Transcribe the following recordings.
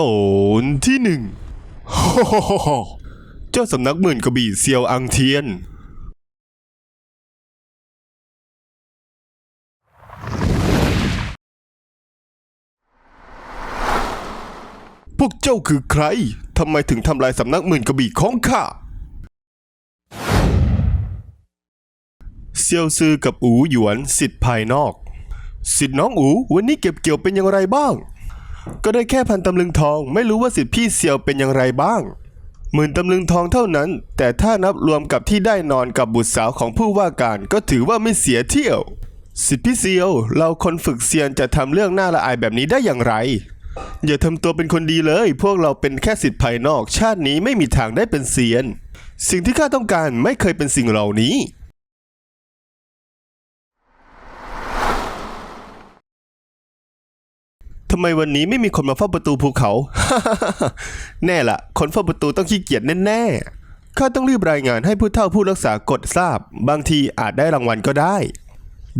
ตอนที่หนึ่งเจ้าสำนักหมื่นกระบี่เซียวอังเทียน พวกเจ้าคือใคร ทำไมถึงทำลายสำนักหมื่นกระบี่ของข้า เซียวซือกับอูหยวนสิทธิ์ภายนอก สิทธิ์น้องอูวันนี้เก็บเกี่ยวเป็นอย่างไรบ้าง ก็ได้แค่พันตำลึงทองไม่รู้ว่าสิทธิพี่เซียวเป็นอย่างไรบ้าง หมื่นตำลึงทองเท่านั้น แต่ถ้านับรวมกับที่ได้นอนกับบุตรสาวของผู้ว่าการก็ถือว่าไม่เสียเที่ยว สิทธิพี่เซียว เราคนฝึกเซียนจะทำเรื่องน่าละอายแบบนี้ได้อย่างไร อย่าทำตัวเป็นคนดีเลย พวกเราเป็นแค่สิทธิภายนอก ชาตินี้ไม่มีทางได้เป็นเซียน สิ่งที่ข้าต้องการไม่เคยเป็นสิ่งเหล่านี้ ทำไมวันนี้ไม่มีคนมาเฝ้าประตูภูเขา แน่ละคนเฝ้าประตูต้องขี้เกียจแน่ๆ ข้าต้องรีบรายงานให้ผู้เฒ่าผู้รักษากฎทราบ บางทีอาจได้รางวัลก็ได้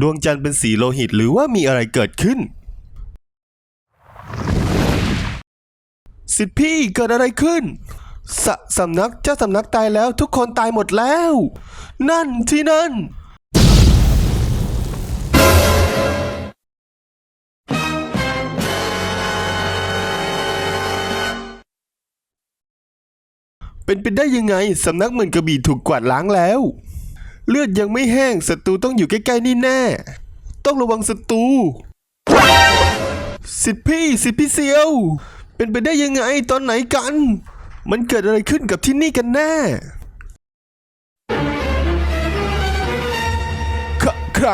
ดวงจันทร์เป็นสีโลหิตหรือว่ามีอะไรเกิดขึ้น สิทธิพี่เกิดอะไรขึ้นสสำนักเจ้าสำนักตายแล้วทุกคนตายหมดแล้ว นั่นที่นั่น เป็นไปได้ยังไงสำนักหมื่นกระบี่ถูกกวาดล้างแล้ว เลือดยังไม่แห้งศัตรูต้องอยู่ใกล้ๆนี่แน่ ต้องระวังศัตรูสิทธิพี่สิทธิพี่เซียว เป็นไปได้ยังไงตอนไหนกัน มันเกิดอะไรขึ้นกับที่นี่กันแน่ใครใคร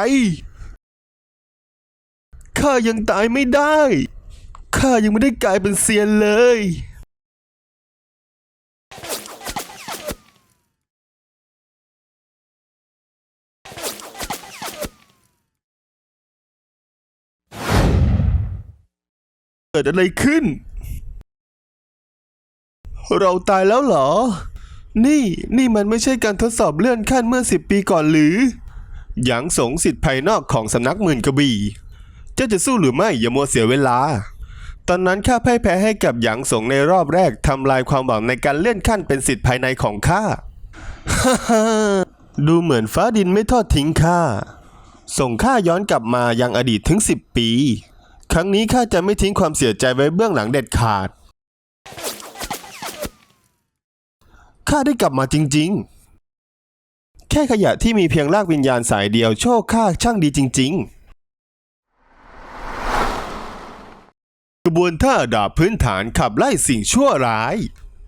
ข้ายังตายไม่ได้ ข้ายังไม่ได้กลายเป็นเซียนเลย เกิดอะไรขึ้น เราตายแล้วเหรอ นี่นี่มันไม่ใช่การทดสอบเลื่อนขั้นเมื่อสิบปีก่อนหรือหยางสงสิทธิ์ภายนอกของสำนักหมื่นกระบี่ เจ้าจะสู้หรือไม่อย่ามัวเสียเวลา ตอนนั้นข้าพ่ายแพ้ให้กับหยางสงในรอบแรกทำลายความหวังในการเลื่อนขั้นเป็นสิทธิ์ภายในของข้าฮ่าฮดูเหมือนฟ้าดินไม่ทอดทิ้งข้า ส่งข้าย้อนกลับมายังอดีตถึง10ปี ครั้งนี้ข้าจะไม่ทิ้งความเสียใจไว้เบื้องหลังเด็ดขาด ข้าได้กลับมาจริง ๆ แค่ขยะที่มีเพียงรากวิญญาณสายเดียวโชคข้าช่างดีจริง ๆ กระบวนท่าดาบพื้นฐานขับไล่สิ่งชั่วร้าย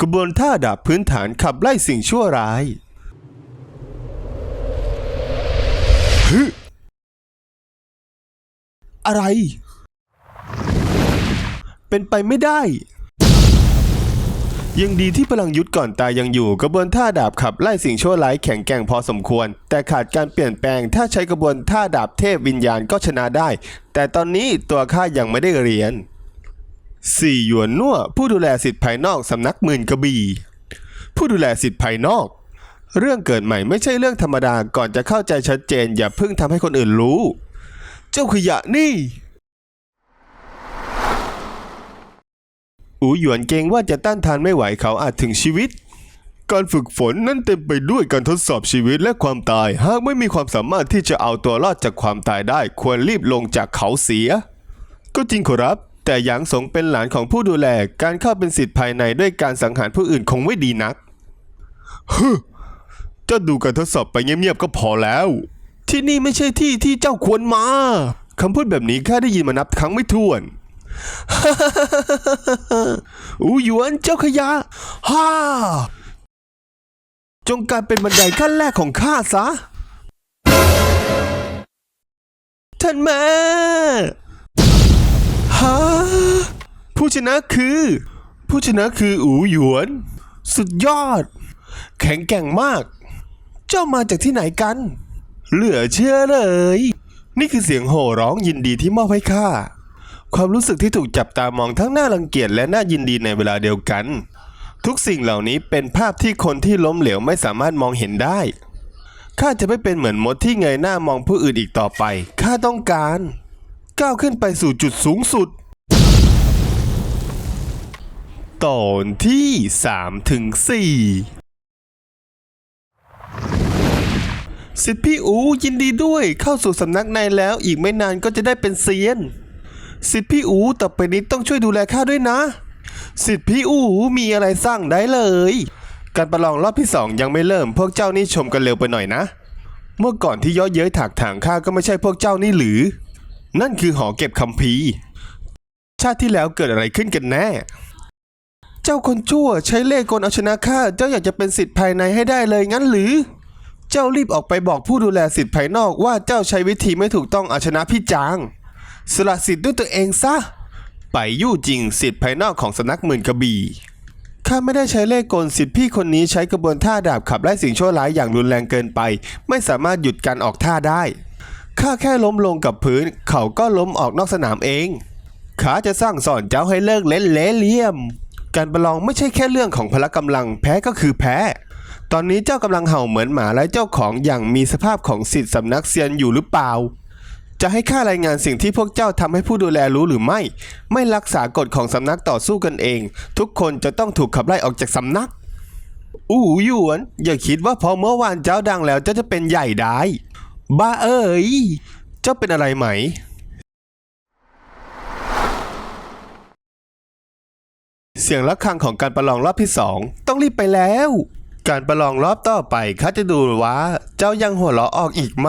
กระบวนท่าดาบพื้นฐานขับไล่สิ่งชั่วร้ายอะไร เป็นไปไม่ได้ ยังดีที่พลังยุทธก่อนตายยังอยู่ กระบวนท่าดาบขับไล่สิ่งชั่วร้ายแข็งแกร่งพอสมควร แต่ขาดการเปลี่ยนแปลง ถ้าใช้กระบวนท่าดาบเทพวิญญาณก็ชนะได้ แต่ตอนนี้ตัวข้ายังไม่ได้เรียนสี่หยวนนั่วผู้ดูแลสิทธิภายนอกสำนักหมื่นกระบี่ผู้ดูแลสิทธิภายนอก เรื่องเกิดใหม่ไม่ใช่เรื่องธรรมดาก่อนจะเข้าใจชัดเจน อย่าเพิ่งทำให้คนอื่นรู้ เจ้าขยะนี่ อูหยวนเกรงว่าจะต้านทานไม่ไหวเขาอาจถึงชีวิต การฝึกฝนนั้นเต็มไปด้วยการทดสอบชีวิตและความตาย หากไม่มีความสามารถที่จะเอาตัวรอดจากความตายได้ ควรรีบลงจากเขาเสีย ก็จริงขอรับ แต่หยางสงเป็นหลานของผู้ดูแล การเข้าเป็นสิทธิ์ภายในด้วยการสังหารผู้อื่นคงไม่ดีนักฮึเจ้าดูการทดสอบไปเงียบๆก็พอแล้ว ที่นี่ไม่ใช่ที่ที่เจ้าควรมาคำพูดแบบนี้ข้าได้ยินมานับครั้งไม่ถ้วน อูหยวนเจ้าขยะ ฮ่า จงกลารเป็นบันไดขั้นแรกของข้าซะ ท่านแม่ฮะผู้ชนะคือ ผู้ชนะคืออูหยวน สุดยอด แข็งแกร่งมาก เจ้ามาจากที่ไหนกัน เหลือเชื่อเลย นี่คือเสียงโห่ร้องยินดีที่มอบให้ข้า ความรู้สึกที่ถูกจับตามองทั้งน่ารังเกียจและน่ายินดีในเวลาเดียวกัน ทุกสิ่งเหล่านี้เป็นภาพที่คนที่ล้มเหลวไม่สามารถมองเห็นได้ข้าจะไม่เป็นเหมือนมดที่เงยหน้ามองผู้อื่นอีกต่อไปข้าต้องการ ก้าวขึ้นไปสู่จุดสูงสุดตอนที่สามถึงสี่สิทธิพี่อูยินดีด้วยเข้าสู่สำนักในแล้วอีกไม่นานก็จะได้เป็นเซียน สิทธิพี่อูต่อไปนี้ต้องช่วยดูแลข้าด้วยนะ สิทธิพี่อูมีอะไรสร้างได้เลย การประลองรอบที่สองยังไม่เริ่ม พวกเจ้านี่ชมกันเร็วไปหน่อยนะ เมื่อก่อนที่ย่อเย้ยถากถางข้าก็ไม่ใช่พวกเจ้านี่หรือ นั่นคือหอเก็บคัมภีร์ ชาติที่แล้วเกิดอะไรขึ้นกันแน่ เจ้าคนชั่วใช้เล่ห์กลเอาชนะข้า เจ้าอยากจะเป็นสิทธิ์ภายในให้ได้เลยงั้นหรือ เจ้ารีบออกไปบอกผู้ดูแลสิทธิ์ภายนอกว่าเจ้าใช้วิธีไม่ถูกต้องเอาชนะพี่จาง สละสิทธิ์ด้วยตัวเองซะ ไปยู่จริงสิทธิ์ภายนอกของสำนักหมื่นกระบี่ข้าไม่ได้ใช้เล่กลสิทธิ์พี่คนนี้ใช้กระบวนท่าดาบขับไล่สิ่งชั่วร้ายอย่างรุนแรงเกินไป ไม่สามารถหยุดการออกท่าได้ข้าแค่ล้มลงกับพื้น เขาก็ล้มออกนอกสนามเองข้าจะสร้างสอนเจ้าให้เลิกเล่นเลเหลี่ยม การประลองไม่ใช่แค่เรื่องของพละกำลังแพ้ก็คือแพ้ ตอนนี้เจ้ากำลังเห่าเหมือนหมาและเจ้าของอย่างมีสภาพของสิทธิสำนักเซียนอยู่หรือเปล่า จะให้ข้ารายงานสิ่งที่พวกเจ้าทำให้ผู้ดูแลรู้หรือไม่ ไม่รักษากฎของสำนักต่อสู้กันเอง ทุกคนจะต้องถูกขับไล่ออกจากสำนัก อู้หยวน อย่าคิดว่าพอเมื่อวานเจ้าดังแล้วเจ้าจะเป็นใหญ่ได้ บ้าเอ้ยเจ้าเป็นอะไรไหมเสียงะระฆังของการประลองรอบที่สองต้องรีบไปแล้ว การประลองรอบต่อไปข้าจะดูว่า เจ้ายังหัวเราะออกอีกไหม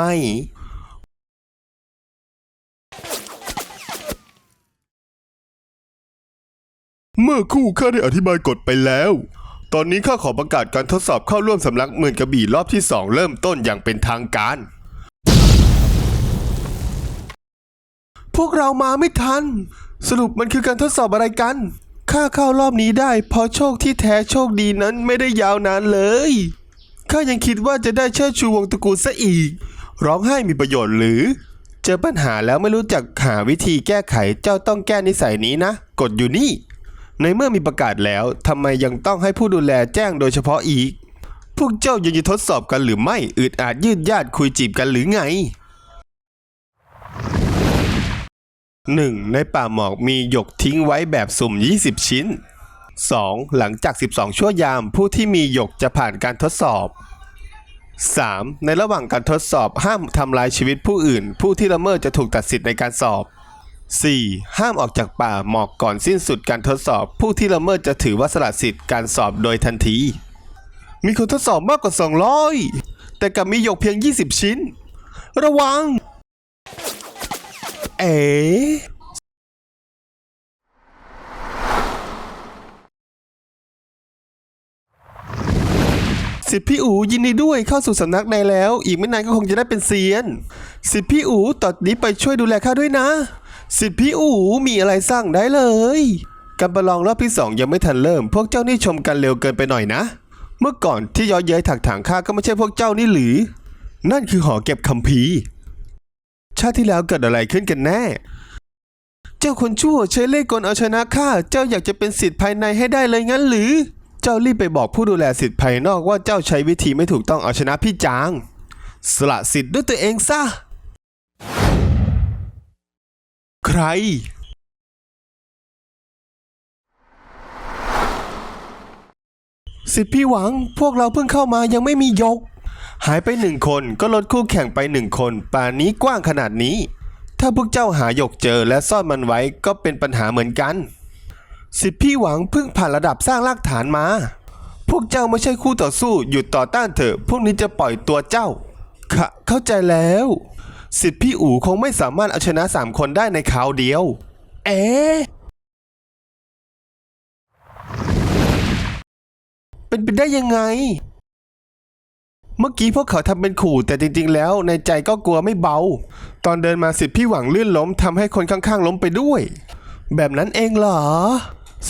เมื่อคู่ข้าได้อธิบายกฎไปแล้ว ตอนนี้ข้าขอประกาศการทดสอบเข้าร่วมสำนักหมื่นกระบี่รอบที่สองเริ่มต้นอย่างเป็นทางการ พวกเรามาไม่ทัน สรุปมันคือการทดสอบอะไรกัน ข้าเข้ารอบนี้ได้ เพราะโชคที่แท้โชคดีนั้นไม่ได้ยาวนานเลย ข้ายังคิดว่าจะได้เชิดชูวงตระกูลซะอีก ร้องไห้มีประโยชน์หรือเจอปัญหาแล้วไม่รู้จักหาวิธีแก้ไขเจ้าต้องแก้นิสัยนี้นะ กดอยู่นี่ ในเมื่อมีประกาศแล้วทำไมยังต้องให้ผู้ดูแลแจ้งโดยเฉพาะอีก พวกเจ้ายังจะทดสอบกันหรือไม่อึดอาจยืดญาติคุยจีบกันหรือไงหนึ่งในป่าหมอกมีหยกทิ้งไว้แบบสุ่ม 20 ชิ้น 2. หลังจาก 12 ชั่วยามผู้ที่มีหยกจะผ่านการทดสอบ 3. ในระหว่างการทดสอบห้ามทำลายชีวิตผู้อื่น ผู้ที่ละเมิดจะถูกตัดสิทธิ์ในการสอบ 4. ห้ามออกจากป่าหมอกก่อนสิ้นสุดการทดสอบ ผู้ที่ละเมิดจะถือว่าสละสิทธิ์การสอบโดยทันที มีคนทดสอบมากกว่า 200 แต่กลับมีหยกเพียง 20 ชิ้น ระวัง เอ๋สิทธิพี่อูยินดีด้วยเข้าสู่สำนักในแล้ว อีกไม่นานก็คงจะได้เป็นเซียน สิทธิพี่อูตอนนี้ไปช่วยดูแลข้าด้วยนะ สิทธิพี่อู๋มีอะไรสร้างได้เลย การประลองรอบที่สองยังไม่ทันเริ่ม พวกเจ้านี่ชมกันเร็วเกินไปหน่อยนะ เมื่อก่อนที่ย้อยเย้ยถักถางข้าก็ไม่ใช่พวกเจ้านี่หรือ นั่นคือหอเก็บคัมภีร์ ชาติที่แล้วเกิดอะไรขึ้นกันแน่ เจ้าคนชั่วใช้เล่ห์กลเอาชนะข้า เจ้าอยากจะเป็นสิทธิ์ภายในให้ได้เลยงั้นหรือ เจ้ารีบไปบอกผู้ดูแลสิทธิ์ภายนอกว่าเจ้าใช้วิธีไม่ถูกต้องเอาชนะพี่จาง สละสิทธิ์ด้วยตัวเองซะ ใคร สิทธิพี่หวังพวกเราเพิ่งเข้ามายังไม่มียก หายไปหนึ่งคนก็ลดคู่แข่งไปหนึ่งคน ป่านนี้กว้างขนาดนี้ ถ้าพวกเจ้าหาหยกเจอและซ่อนมันไว้ก็เป็นปัญหาเหมือนกัน สิทธิพี่หวังเพิ่งผ่านระดับสร้างรากฐานมา พวกเจ้าไม่ใช่คู่ต่อสู้หยุดต่อต้านเถอะ พวกนี้จะปล่อยตัวเจ้าค่ะเข้าใจแล้ว สิทธิพี่อู๋คงไม่สามารถเอาชนะสามคนได้ในคราวเดียว เอ๊ะเป็นไปได้ยังไง เมื่อกี้พวกเขาทำเป็นขู่แต่จริง ๆ แล้วในใจก็กลัวไม่เบา ตอนเดินมาสิทธิพี่หวังลื่นล้มทำให้คนข้างๆ ล้มไปด้วย แบบนั้นเองเหรอ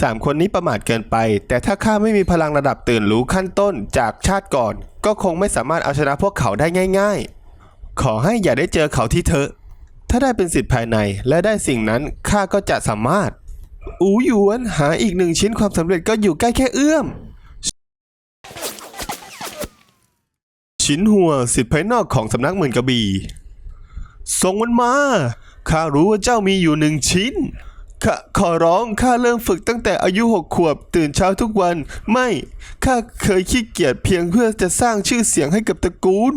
สามคนนี้ประมาทเกินไป แต่ถ้าข้าไม่มีพลังระดับตื่นรู้ขั้นต้นจากชาติก่อน ก็คงไม่สามารถเอาชนะพวกเขาได้ง่าย ๆ ขอให้อย่าได้เจอเขาที่เธอ ถ้าได้เป็นสิทธิ์ภายในและได้สิ่งนั้นข้าก็จะสามารถ อูหยวนหาอีกหนึ่งชิ้นความสำเร็จก็อยู่ใกล้แค่เอื้อม ชิ้นหัวสิทธิ์ภายนอกของสำนักหมื่นกระบี่ส่งมันมาข้ารู้ว่าเจ้ามีอยู่หนึ่งชิ้นข้าขอร้องข้าเริ่มฝึกตั้งแต่อายุหกขวบตื่นเช้าทุกวัน ไม่ข้าเคยขี้เกียจเพียงเพื่อจะสร้างชื่อเสียงให้กับตระกูล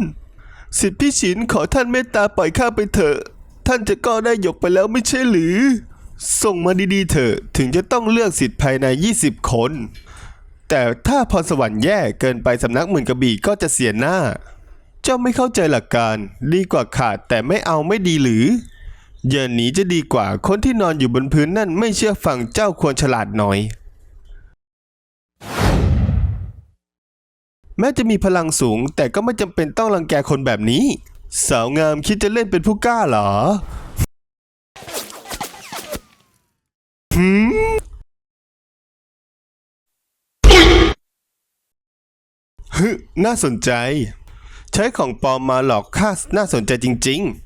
สิทธิพี่ฉินขอท่านเมตตาปล่อยข้าไปเถอะ ท่านจะก็ได้หยกไปแล้วไม่ใช่หรือ ส่งมาดีๆเถอะถึงจะต้องเลือกสิทธิ์ภายใน 20 คน แต่ถ้าพรสวรรค์แย่เกินไปสำนักหมื่นกระบี่ก็จะเสียหน้า เจ้าไม่เข้าใจหลักการดีกว่าขาดแต่ไม่เอาไม่ดีหรืออย่าหนีจะดีกว่าคนที่นอนอยู่บนพื้นนั่นไม่เชื่อฟังเจ้าควรฉลาดหน่อย แม้จะมีพลังสูงแต่ก็ไม่จำเป็นต้องรังแกคนแบบนี้ สาวงามคิดจะเล่นเป็นผู้กล้าเหรอหืมฮึน่าสนใจ ใช้ของปลอมมาหลอกข้าน่าสนใจจริง ๆ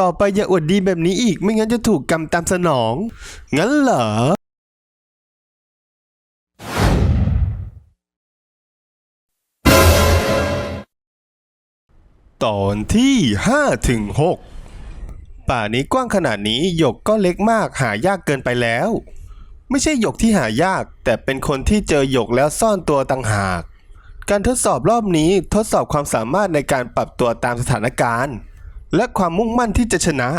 ต่อไปอย่าอวดดีแบบนี้อีก ไม่งั้นจะถูกกรรมตามสนอง งั้นเหรอตอนที่5ถึง6ป่านี้กว้างขนาดนี้หยกก็เล็กมากหายากเกินไปแล้ว ไม่ใช่หยกที่หายาก แต่เป็นคนที่เจอหยกแล้วซ่อนตัวต่างหาก การทดสอบรอบนี้ทดสอบความสามารถในการปรับตัวตามสถานการณ์ และความมุ่งมั่นที่จะชนะ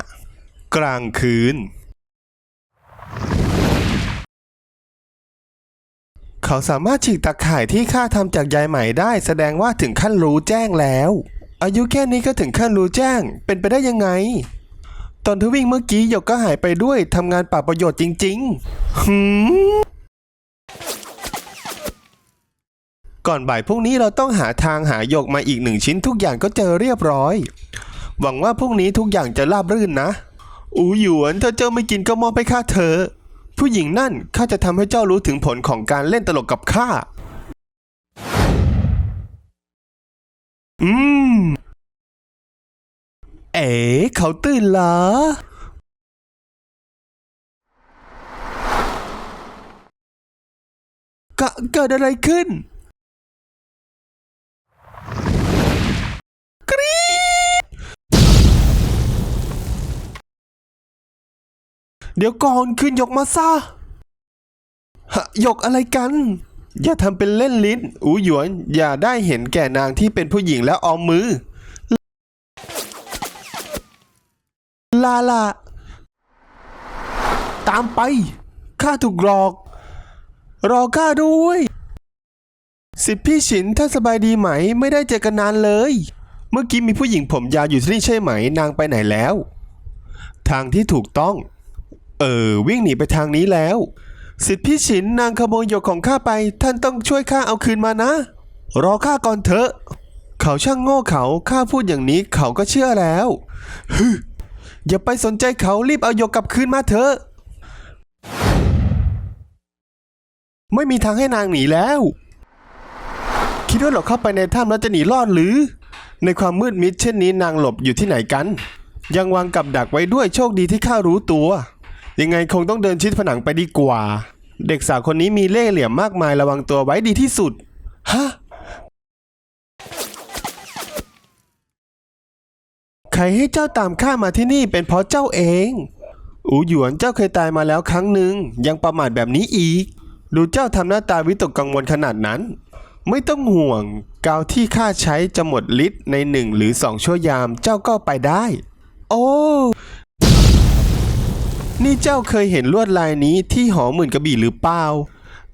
กลางคืน เขาสามารถฉีกตะข่ายที่ข้าทำจากใยไหมได้แสดงว่าถึงขั้นรู้แจ้งแล้ว อายุแค่นี้ก็ถึงขั้นรู้แจ้ง เป็นไปได้ยังไง ตอนที่วิ่งเมื่อกี้หยกก็หายไปด้วยทำงานปราประโยชน์จริงๆหืมก่อนบ่ายพรุ่งนี้เราต้องหาทางหาหยกมาอีกหนึ่งชิ้นทุกอย่างก็เจอเรียบร้อย หวังว่าพรุ่งนี้ทุกอย่างจะราบรื่นนะ อูหยวนถ้าเจ้าไม่กินก็มอบให้ข้าเถอะผู้หญิงนั่นข้าจะทำให้เจ้ารู้ถึงผลของการเล่นตลกกับข้า อืม เอ๋เขาตื่นเหรอกะเกิดอะไรขึ้น เดี๋ยวก่อนขึ้นยกมาซะฮะยกอะไรกัน อย่าทำเป็นเล่นลิ้น อูหยวน อย่าได้เห็นแก่นางที่เป็นผู้หญิงแล้วออมมือ ลาลาตามไป ข้าถูกหลอก รอข้าด้วย สิทธิพี่ฉินท่านสบายดีไหม ไม่ได้เจอกันนานเลย เมื่อกี้มีผู้หญิงผมยาวอยู่ที่นี่ใช่ไหม นางไปไหนแล้ว ทางที่ถูกต้อง เออ วิ่งหนีไปทางนี้แล้ว สิทธิพี่ฉินนางขโมยหยกของข้าไป ท่านต้องช่วยข้าเอาคืนมานะ รอข้าก่อนเถอะ เขาช่างโง่เขาข้าพูดอย่างนี้เขาก็เชื่อแล้วฮึอย่าไปสนใจเขารีบเอาหยกกลับคืนมาเถอะ ไม่มีทางให้นางหนีแล้ว คิดว่าเราเข้าไปในถ้ำแล้วจะหนีรอดหรือ ในความมืดมิดเช่นนี้นางหลบอยู่ที่ไหนกัน ยังวางกับดักไว้ด้วยโชคดีที่ข้ารู้ตัว ยังไงคงต้องเดินชิดผนังไปดีกว่า เด็กสาวคนนี้มีเล่ห์เหลี่ยมมากมายระวังตัวไว้ดีที่สุด ฮะ ใครให้เจ้าตามข้ามาที่นี่เป็นเพราะเจ้าเอง อูหยวนเจ้าเคยตายมาแล้วครั้งหนึ่งยังประมาทแบบนี้อีก ดูเจ้าทำหน้าตาวิตกกังวลขนาดนั้น ไม่ต้องห่วง กาวที่ข้าใช้จะหมดฤทธิ์ในหนึ่งหรือสองชั่วยามเจ้าก็ไปได้ โอ้ นี่เจ้าเคยเห็นลวดลายนี้ที่หอหมื่นกระบี่หรือเปล่า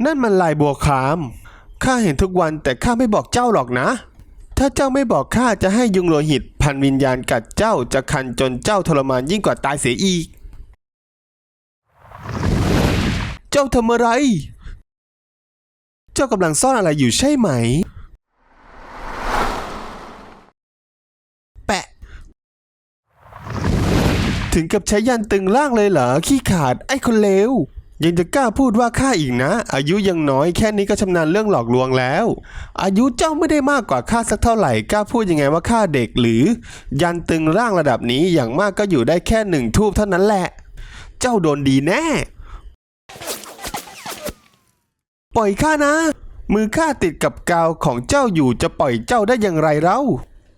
นั่นมันลายบัวคราม ข้าเห็นทุกวันแต่ข้าไม่บอกเจ้าหรอกนะ ถ้าเจ้าไม่บอกข้าจะให้ยุงโลหิต พันวิญญาณกัดเจ้าจะคันจนเจ้าทรมานยิ่งกว่าตายเสียอีก เจ้าทำอะไร เจ้ากำลังซ่อนอะไรอยู่ใช่ไหม แปะ ถึงกับใช้ยันตึงล่างเลยเหรอ ขี้ขาดไอ้คนเลวยังจะกล้าพูดว่าข้าอีกนะ อายุยังน้อยแค่นี้ก็ชำนาญเรื่องหลอกลวงแล้ว อายุเจ้าไม่ได้มากกว่าข้าสักเท่าไหร่กล้าพูดยังไงว่าข้าเด็กหรือ ยันตึงร่างระดับนี้อย่างมากก็อยู่ได้แค่หนึ่งทูบเท่านั้นแหละ เจ้าโดนดีแน่ ปล่อยข้านะ มือข้าติดกับกาวของเจ้าอยู่จะปล่อยเจ้าได้อย่างไรเล่า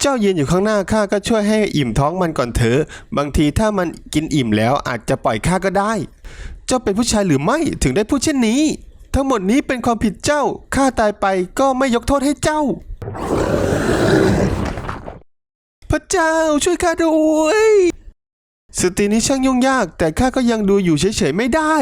เจ้ายืนอยู่ข้างหน้าข้าก็ช่วยให้อิ่มท้องมันก่อนเถอะ บางทีถ้ามันกินอิ่มแล้วอาจจะปล่อยข้าก็ได้ เจ้าเป็นผู้ชายหรือไม่ถึงได้พูดเช่นนี้ ทั้งหมดนี้เป็นความผิดเจ้าข้าตายไปก็ไม่ยกโทษให้เจ้า พระเจ้าช่วยข้าด้วยสตรีนี้ช่างยุ่งยาก แต่ข้าก็ยังดูอยู่เฉยๆไม่ได้